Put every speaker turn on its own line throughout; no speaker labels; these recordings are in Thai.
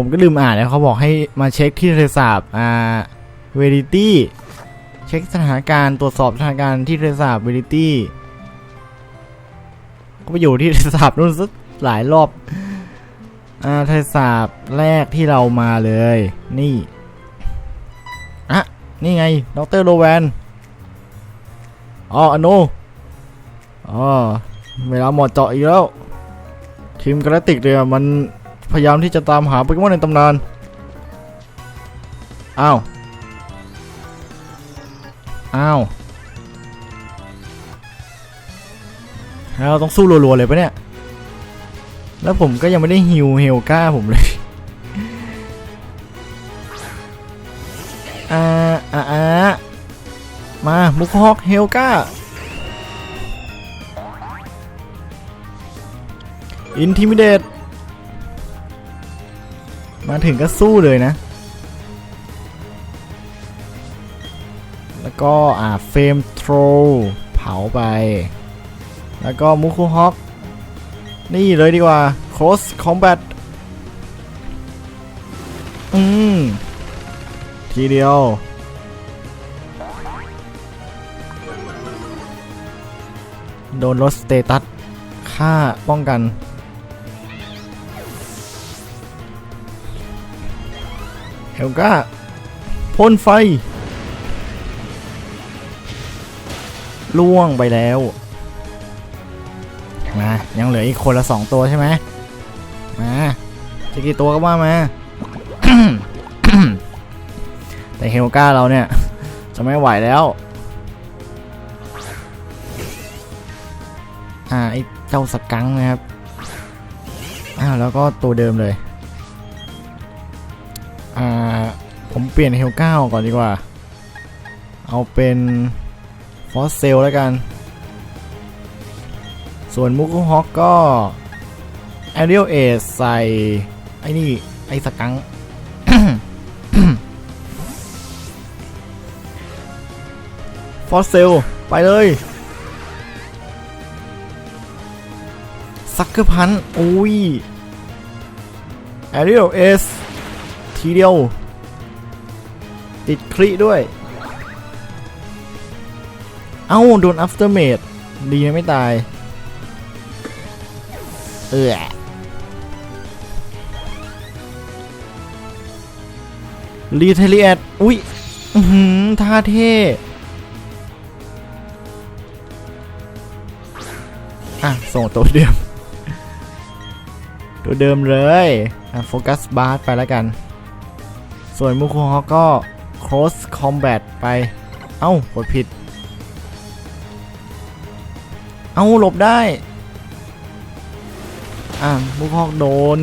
ผมก็ลืมอ่านแล้วเขาบอกให้มาเช็คที่โทรศัพท์อ่าเวลิตี้เช็คสถานการณ์ตรวจสอบสถานการณ์ที่โทรศัพท์เวลิตี้ก็ไปอยู่ที่โทรศัพท์นู่นสักหลายรอบอ่าโทรศัพท์แรกที่เรามาเลย นี่อะนี่ไงดรโรแวนอ๋ออโนอ๋อเวลาหมดเจาะอีกแล้วทีมกราติกเนี่ยมัน พยายามที่จะตามหาโปเกมอนในตำนาน อ้าว อ้าว เราต้องสู้รัวๆเลยปะเนี่ย แล้วผมก็ยังไม่ได้ฮิวเฮลก้าผมเลย อ่าอ่าอ่ามา มุกฮอกเฮลก้าอินทิมิเดต มาถึงก็สู้เลยนะ แล้วก็อ่าเฟรมโทรเผาไป แล้วก็มุคุฮอกนี่เลยดีกว่า Cross Combat อืม ทีเดียว โดนลดสเตตัส ค่าป้องกัน เฮลกาพ่นไฟ ล่วงไปแล้วมายังเหลืออีกคนละสองตัวใช่ไหมมาจะกี่ตัวก็ว่ามาแต่เฮลกาเราเนี่ย จะไม่ไหวแล้ว อ่าไอเจ้าสกังนะครับ อ้าวแล้วก็ตัวเดิมเลย ปลี่ยนเฮลก้าก่อนดีกว่า เอาเป็นฟอสเซลแล้วกัน ส่วนมุกฮอกก็แอเรียลเอสใส่ ไอ้นี่ ไอ้สกังฟอสเซล ไปเลยซักเกอร์พันอุ้ยแอเรียลเอสทีเดียว ติดคลิด้วย เอ้า โดนอัฟเตอร์เมดดีนะไม่ตาย เออรีเทลีแอดอุ้ยหือท่าเท่อะ ส่งตัวเดิม ตัวเดิมเลย อะ โฟกัสบาร์ไปแล้วกัน ส่วนมุคุฮอกก็ cross combat ไป เอ้ากดผิด เอ้าหลบได้ อะมุคุฮอกโดน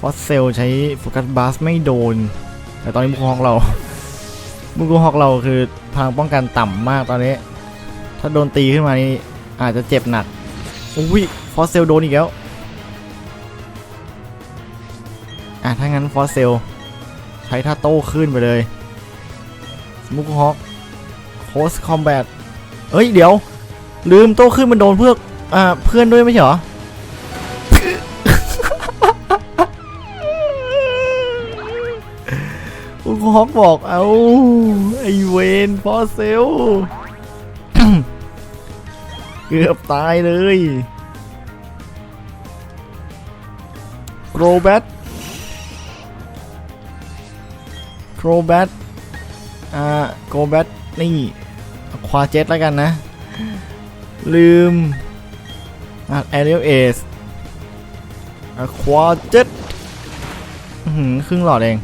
ฟอสเซลใช้โฟกัสบาสไม่โดน แต่ตอนนี้มุคุฮอกเรามุกฮอกเราคือพลังป้องกันต่ำมากตอนนี้ ถ้าโดนตีขึ้นมานี่อาจจะเจ็บหนักอุ้ยฟอสเซลโดนอีกแล้ว อะถ้างั้นฟอสเซลใช้ท่าโต้ขึ้นไปเลยมุกฮอกโคสคอมแบทเอ้ย เดี๋ยว ลืมโต้ขึ้นมันโดนเพื่ออ่าเพื่อนด้วยไม่ใช่เหรออุกฮอกบอกเอาไอเวนฟอสเซลเกือบตายเลยโกรแบท โกรแบทอ่าโกรแบทนี่ควาเจ็ตแล้วกันนะ ลืมอ่าแอเรียลเอสควาเจ็ตครึ่งหลอดเอง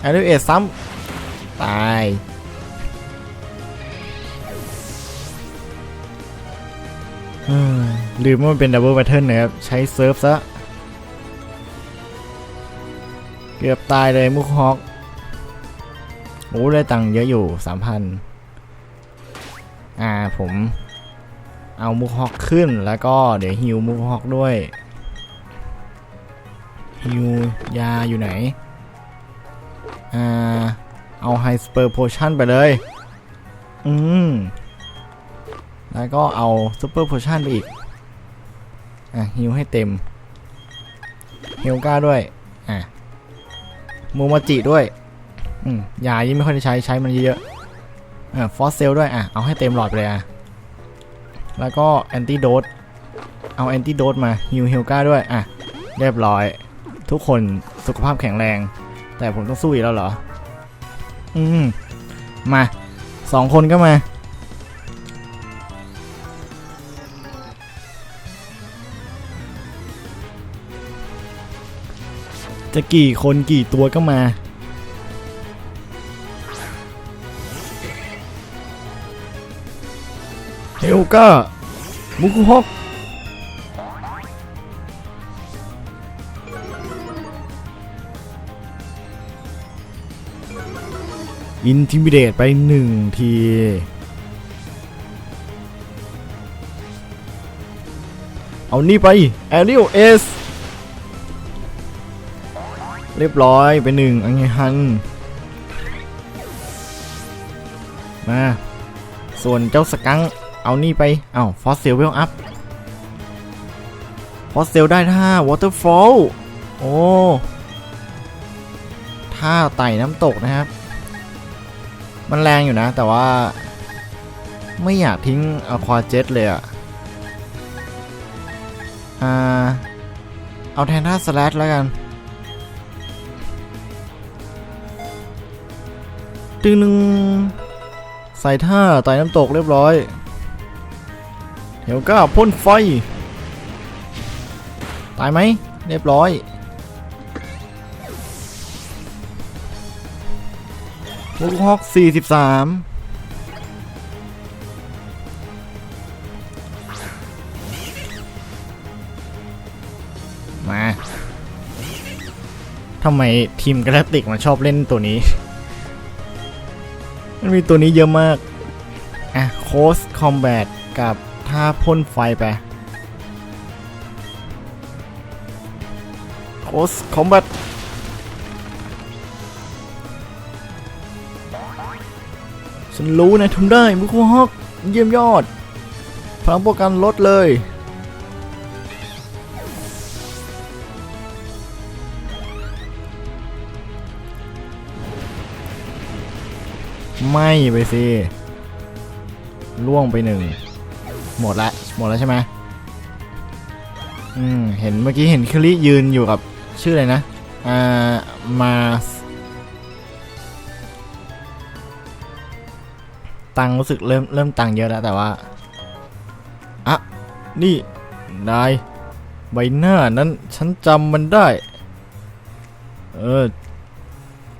แอริเอสซ้ำตายเฮ้ยลืมว่ามันเป็นดับเบิลแพทเทิร์นนะครับ ใช้เซิร์ฟซะ เกือบตายเลยมุกฮอก โอ้ได้ตังค์เยอะอยู่3,000อ่าผมเอามุกฮอกขึ้นแล้วก็เดี๋ยวฮิวมุกฮอกด้วยฮิวยาอยู่ไหน อ่า เอาไฮสเปอร์โพชั่นไปเลย อืม แล้วก็เอาซูเปอร์โพชั่นไปอีก อะฮิวให้เต็มฮิวก้าด้วย อะมูมาจิด้วย ยายิ่งไม่ค่อยได้ใช้ใช้มันเยอะๆอะฟอสเซลด้วยอะเอาให้เต็มหลอดไปเลยอะแล้วก็แอนติโดดเอาแอนติโดดมาฮิวเฮิวก้าด้วยอะเรียบร้อย ทุกคนสุขภาพแข็งแรง แต่ผมต้องสู้อีกแล้วเหรอ อืมมาสองคนก็มา จะกี่คนกี่ตัวก็มา เฮลก้ามุคุฮอกอินทิมิเดตไปหนึ่งที เอานี่ไป แอริโอเอส เรียบร้อยไปหนึ่งอังไงฮัน มา ส่วนเจ้าสกัง เอานี่ไป เอาฟอสเซลเวลอัพฟอสเซลได้ท่าวอเตอร์ฟอลโอ้ท่าไต่น้ำตกนะครับ มันแรงอยู่นะ แต่ว่า ไม่อยากทิ้งอควาเจ็ตเลยอะอ่า เอาแทนท่าสแลชแล้วกันตึงนึงใส่ท่าไต่น้ำตกเรียบร้อย เดี๋ยวก็พ่นไฟ ตายไหม เรียบร้อย ลูกฮอก43มาทำไมทีมกราติกมันชอบเล่นตัวนี้ มันมีตัวนี้เยอะมาก อะ โคสคอมแบทกับ ท่าพ่นไฟไปโคสคอมแบทฉันรู้นายทำได้มุคุฮอกเยี่ยมยอดพลังป้องกันลดเลยไม่ไปสิล่วงไปหนึ่ง หมดละ หมดแล้วใช่ไหมอืม เห็นเมื่อกี้เห็นคิริยืนอยู่กับชื่ออะไรนะ อ่า มาตังรู้สึกเริ่มเริ่มตังเยอะแล้วแต่ว่า อะ นี่ นาย ใบหน้านั้น ฉันจำมันได้ เออ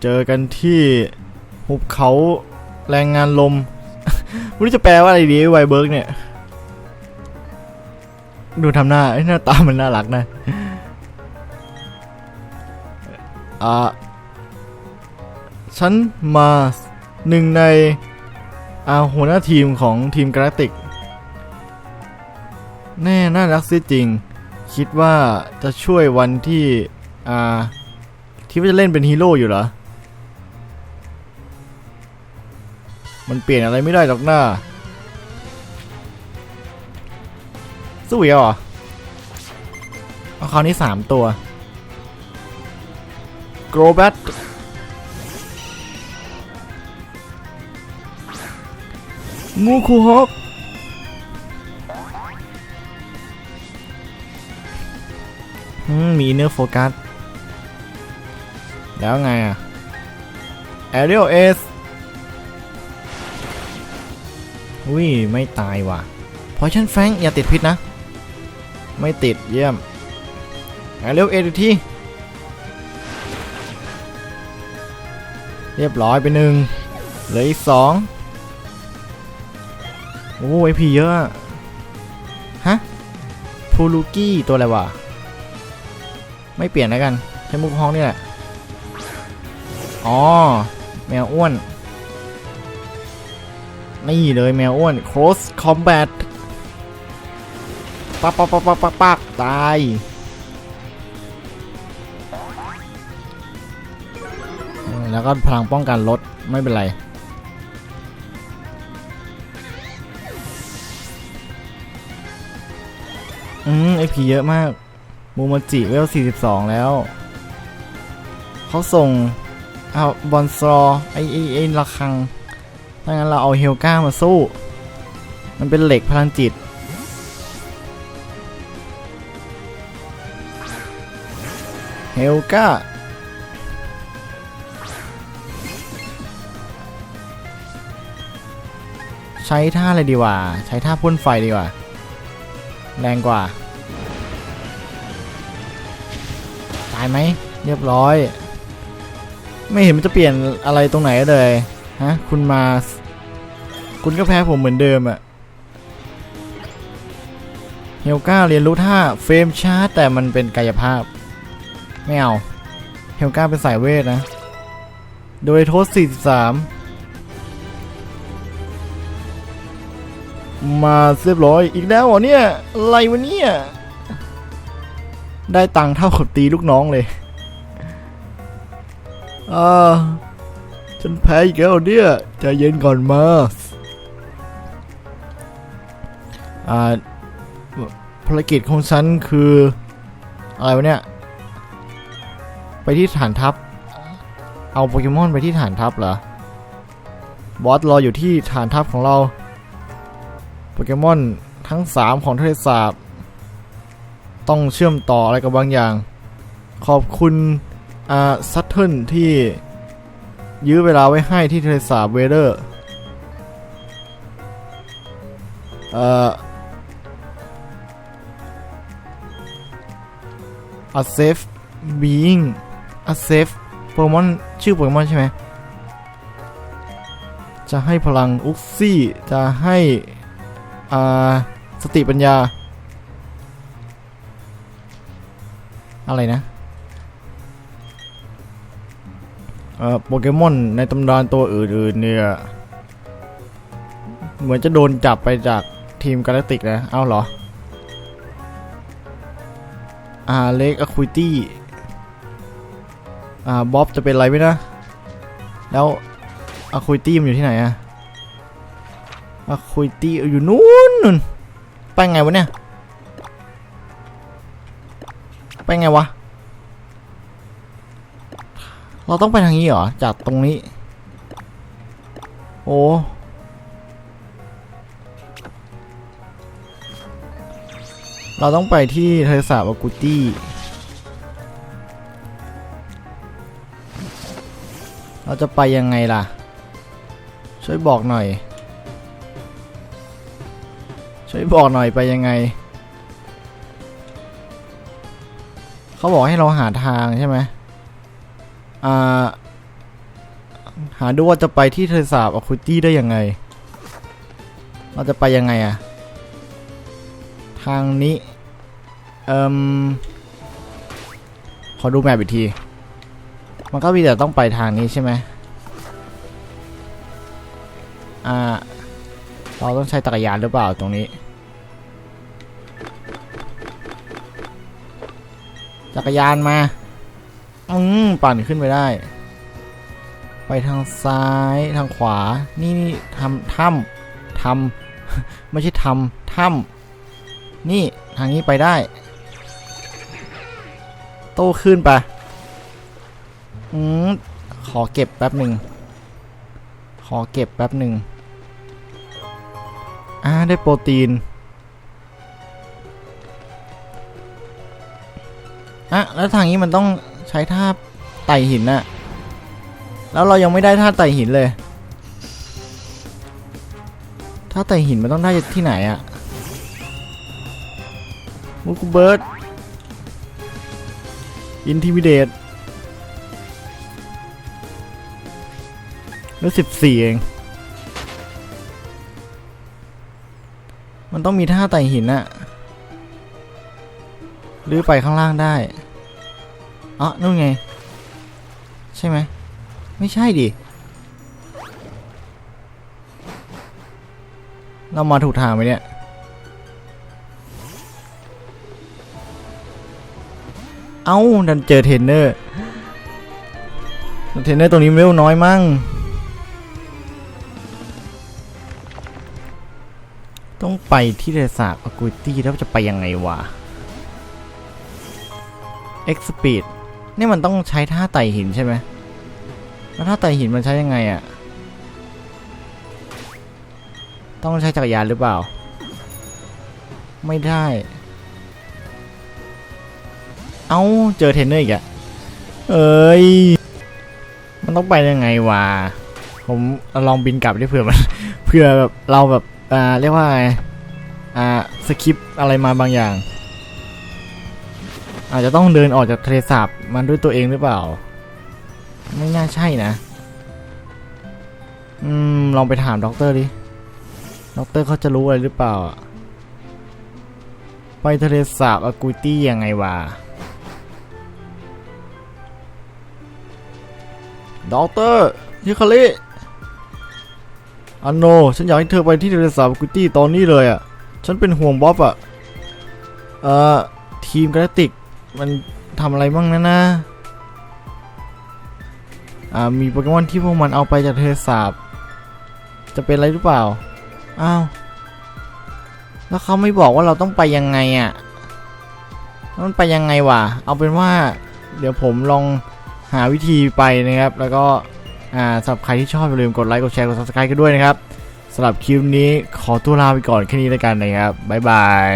เจอกันที่หุบเขาแรงงานลมไม่รู้จะแปลว่าอะไรดีไวเบิร์กเนี่ย ดูทำหน้าหน้าตามันน่ารักนะอ่าฉันมาหนึ่งในอาหัวหน้าทีมของทีมกราติก แน่น่ารักซิจริง คิดว่าจะช่วยวันที่อ่าที่ว่าจะเล่นเป็นฮีโร่อยู่เหรอ มันเปลี่ยนอะไรไม่ได้หรอกหน้า สู้อีกแล้วเหรอเอาคราวนี้สามตัวโกรบัตงูคูฮอกอืมมีเนื้อโฟกัส แล้วไงอะ Aerial S อุ้ย ไม่ตายว่ะพอชันแฟงอย่าติดพิษนะ ไม่ติดเยี่ยมแอเรียลเอทีเรียบร้อยไปหนึ่งเหลืออีกสองโอ้ยพีเยอะฮะพูลูกี้ตัวอะไรวะไม่เปลี่ยนแล้วกันใช้มุกห้องนี่แหละอ๋อแมวอ้วน นี่เลยแมวอ้วน cross combat ปักปักปักปักปักปักตายแล้วก็พลังป้องกันลดไม่เป็นไรอืมไอพีเยอะมาก มูมจิเวล 42 แล้ว เขาส่งเอาบอลซอไอไอไอระคังถ้างั้นเราเอาเฮลก้ามาสู้ มันเป็นเหล็กพลังจิต เฮลก้าใช้ท่าอะไรดีกว่าใช้ท่าพ่นไฟดีกว่า แรงกว่า ตายไหม เรียบร้อย ไม่เห็นมันจะเปลี่ยนอะไรตรงไหนเลย ฮะ คุณมา คุณก็แพ้ผมเหมือนเดิมอะเฮลก้าเรียนรู้ท่าเฟรมชาร์จแต่มันเป็นกายภาพ ไม่เอาเฮลกาเป็นสายเวทนะ โดยโทษ 43 มาเรียบร้อยอีกแล้วเหรอเนี่ย อะไรวะเนี่ย ได้ตังค์เท่ากับตีลูกน้องเลยอ่าฉันแพ้อีกแล้วเนี่ยใจเย็นก่อนมาอ่าภารกิจของฉันคือ อะไรวะเนี่ย ไปที่ฐานทัพ เอาโปเกมอนไปที่ฐานทัพเหรอ บอสรออยู่ที่ฐานทัพของเรา โปเกมอนทั้ง 3 ของทะเลสาบ ต้องเชื่อมต่ออะไรกับบางอย่าง ขอบคุณอ่าซัตเทิลที่ยื้อเวลาไว้ให้ที่ทะเลสาบเวเดอร์เอ่อ a safe being a safe โปเกมอนชื่อโปเกมอนใช่ไหมจะให้พลังอุกซี่ จะให้อ่าสติปัญญา อะไรนะเอ่อโปเกมอนในตำนานตัวอื่นๆเนี่ย เหมือนจะโดนจับไปจากทีมกาแล็กติกนะ เอาเหรออาเล็กอะคุยตี้ อ่าบ๊อบจะเป็นอะไรไหมนะ แล้วอะคุยตี้มันอยู่ที่ไหนอะอะคุยตี้อยู่นู้นนู่นไปไงวะเนี่ย ไปไงวะ เราต้องไปทางนี้เหรอ จากตรงนี้ โอ้เราต้องไปที่เทศสาบากุตี้ เราจะไปยังไงล่ะ ช่วยบอกหน่อย ช่วยบอกหน่อยไปยังไง เขาบอกให้เราหาทางใช่ไหมอ่า หาดูว่าจะไปที่เทศาบอคุตี้ได้ยังไง เราจะไปยังไงอะทางนี้ เอ่มขอดูแมปอีกที มันก็มีแต่ต้องไปทางนี้ใช่ไหมอ่า เราต้องใช้จักรยานหรือเปล่าตรงนี้ จักรยานมา อืมปั่นขึ้นไปได้ ไปทางซ้ายทางขวา นี่นี่ทำถ้ำทำไม่ใช่ทำถ้ำนี่ทางนี้ไปได้ โตขึ้นไป อืมขอเก็บแป๊บหนึ่ง ขอเก็บแป๊บหนึ่ง อ่า ได้โปรตีน อะ แล้วทางนี้มันต้องใช้ท่าไต่หินน่ะ แล้วเรายังไม่ได้ท่าไต่หินเลย ท่าไต่หินมันต้องได้ที่ไหนอะมูคูเบิร์ดอินทิมิเดต แล้สิบสี่เอง มันต้องมีท่าไต่หินอะหรือไปข้างล่างได้อ๋อนู่นไง ใช่ไหม ไม่ใช่ดิ เรามาถูกทางไหมเนี่ย เอ้า ดันเจอเทรนเนอร์ เทรนเนอร์ตัวนี้เวลน้อยมั่ง ต้องไปที่เรสาบอากุตี้แล้วจะไปยังไงวะ X Speed นี่มันต้องใช้ท่าไต่หินใช่ไหมแล้วท่าไต่หินมันใช้ยังไงอะต้องใช้จักรยานหรือเปล่า ไม่ได้ เอ้าเจอเทนเนอร์อีกอะเอ้ย มันต้องไปยังไงวะ ผมลองบินกลับดิเผื่อมันเผื่อแบบเราแบบ อ่าเรียกว่าไงอ่าสคริปอะไรมาบางอย่าง อาจจะต้องเดินออกจากทะเลสาบมันด้วยตัวเองหรือเปล่า ไม่น่าใช่นะอืมลองไปถามด็อกเตอร์ดิด็อกเตอร์เขาจะรู้อะไรหรือเปล่า ไปทะเลสาบอากูตี้ยังไงวะด็อกเตอร์ฮิคาริ อันโน ฉันอยากให้เธอไปที่ทะเลสาบกูตี้ตอนนี้เลยอะ ฉันเป็นห่วงบ๊อบอะ เอ่อ ทีมกาแล็กติก มันทำอะไรบ้างนะนะ อ่า มีโปเกมอนที่พวกมันเอาไปจากทะเลสาบ จะเป็นอะไรหรือเปล่า อ้าว แล้วเขาไม่บอกว่าเราต้องไปยังไงอะ่ะแล้วมันไปยังไงวะ เอาเป็นว่า เดี๋ยวผมลองหาวิธีไปนะครับ แล้วก็ อ่าสำหรับใครที่ชอบอย่าลืมกดไลค์กดแชร์กด subscribe กันด้วยนะครับสำหรับคลิปนี้ขอตัวลาไปก่อนแค่นี้แล้วกันนะครับบ๊ายบาย